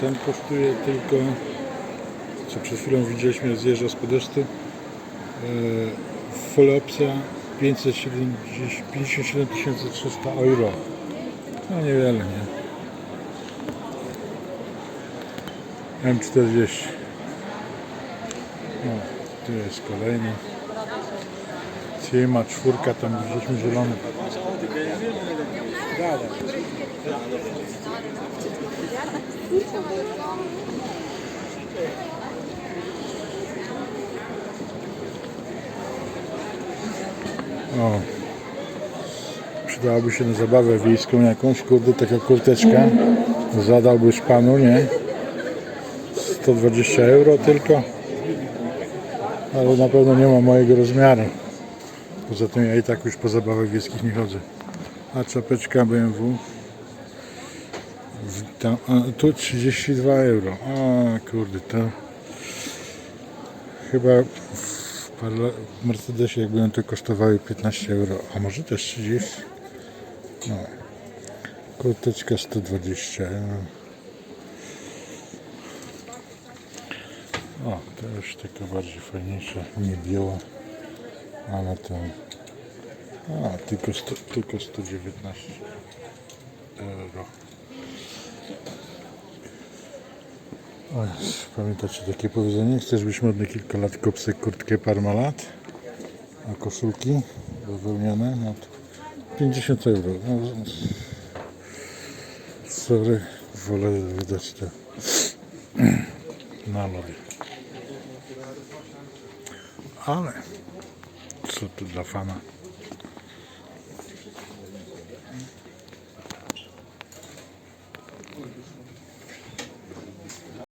ten kosztuje tylko, co przed chwilą widzieliśmy, zjeżdża z podeszty, e, full opcja 570 57 300 euro. No niewiele, nie? M40. No, tu jest kolejny. Cima, czwórka, tam widzieliśmy zielony. O. Przydałaby się na zabawę wiejską jakąś, kurde, taka kurteczka. Zadałbyś panu, nie? 120 euro tylko. Ale na pewno nie ma mojego rozmiaru. Poza tym ja i tak już po zabawach wiejskich nie chodzę. A czapeczka BMW. W- Tam, a, tu 32 euro. A kurde, to chyba w, Mercedesie one to kosztowały 15 euro, a może też 30. No. Kurteczka 120 euro. O, to już taka bardziej fajniejsza, nie biała, ale to a, tylko, 100, tylko 119 euro. O, Jezu, pamiętacie takie powiedzenie? Chcesz być modny kilka lat, kopsy kurtkę parmalat, a koszulki bawełniane, no to 50 euro. No, sorry, wolę wydać to na lody. Ale co tu dla fana?